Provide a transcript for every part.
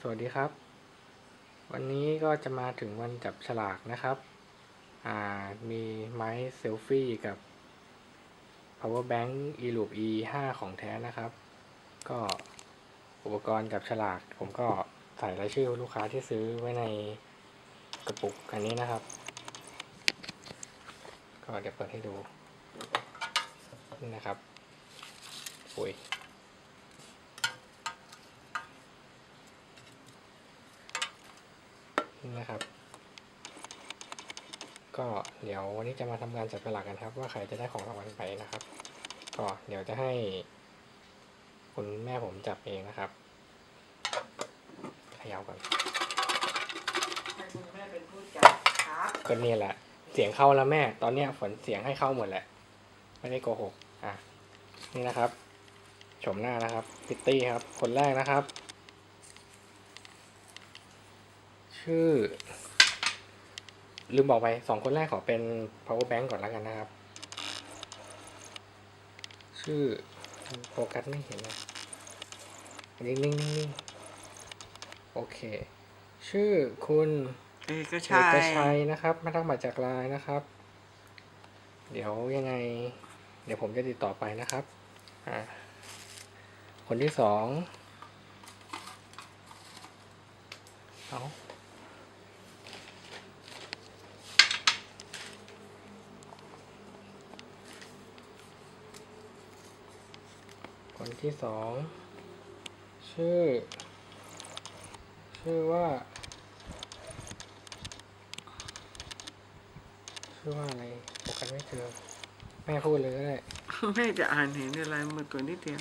สวัสดีครับ วันนี้ก็จะมาถึงวันจับฉลากนะครับ มีไม้เซลฟี่กับ power bank e loop e 5ของแท้นะครับ ก็อุปกรณ์จับฉลาก ผมก็ใส่รายชื่อลูกค้าที่ซื้อไว้ในกระปุกอันนี้นะครับ ก็เดี๋ยวเปิดให้ดูนะครับปุ๋ย นี่นะครับ ก็เดี๋ยววันนี้จะมาทำการจับฉลากกันครับ ว่าใครจะได้ของรางวัลไปนะครับ ก็เดี๋ยวจะให้ คุณแม่ผมจับเองนะครับเขย่าก่อนให้คุณแม่เป็นผู้จัดครับก็นี่แหละ เสียงเข้าแล้วแม่ ตอนเนี้ยฝนเสียงให้เข้าหมดแหละ ไม่ได้โกหก อะ นี่นะครับ ชมหน้านะครับ พิตตี้ครับ คนแรกนะครับ ชื่อ ลืมบอกไปสองคนแรกขอเป็น power bank ก่อนแล้วกันนะครับ ชื่อโฟกัสไม่เห็นนะนิ่งนิ่งนิ่งนิ่งโอเค ชื่อคุณเอกเอชัยกชัยนะครับมาตั้งมาจากไลน์นะครับ เดี๋ยวยังไง เดี๋ยวผมจะติดต่อไปนะครับอ่าคนที่สองเอา ที่สองชื่อ ชื่อว่า ชื่อว่าอะไรโฟกัสไม่เจอแม่พูดเลยก็ได้แม่จะอ่านเห็นอะไรมาตัวนิดเดียว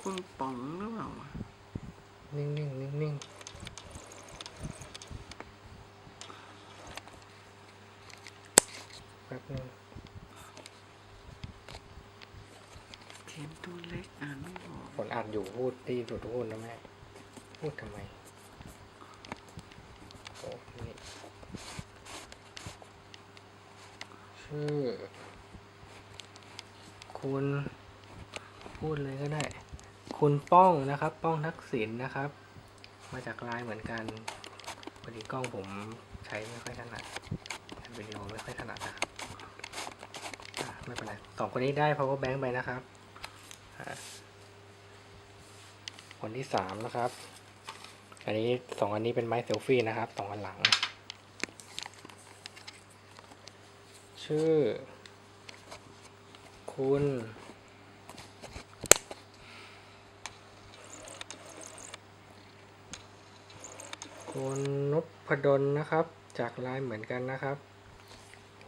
คุณป๋องหรือเปล่าวะนิ่งนิ่งนิ่งนิ่งแป๊บนึง ขียนตัวเล็กอ่านไม่ออกฝนอ่านอยู่พูดดีสุดพูดนะแม่ พูดทำไมโอ้นี่ชื่อ คุณพูดเลยก็ได้ คุณป้องนะครับ ป้องทักษิณนะครับ มาจากไลน์เหมือนกันพอดีกล้องผมใช้ไม่ค่อยถนัดวิดีโอไม่ค่อยถนัดนะครับอะไม่เป็นไรสองคนนี้ได้ power bank ไปนะครับ คนที่สามนะครับ อันนี้สองอันนี้เป็นไม้เซลฟี่นะครับสองอันหลัง ชื่อ คุณคุณนพดลนะครับ จากไลน์เหมือนกันนะครับ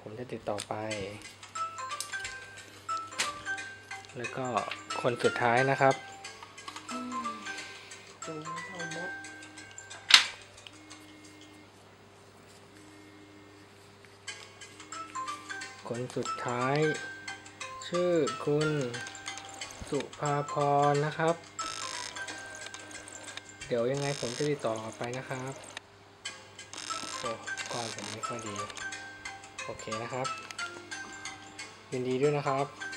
ผมจะติดต่อไป แล้วก็คนสุดท้ายนะครับตูงเท่ามดคนสุดท้าย ชื่อคุณสุภาพรนะครับ เดี๋ยวยังไงผมจะติดต่อกลับไปนะครับโอ้กล้องผมไม่ค่อยดี โอเคนะครับ ยินดีด้วยนะครับ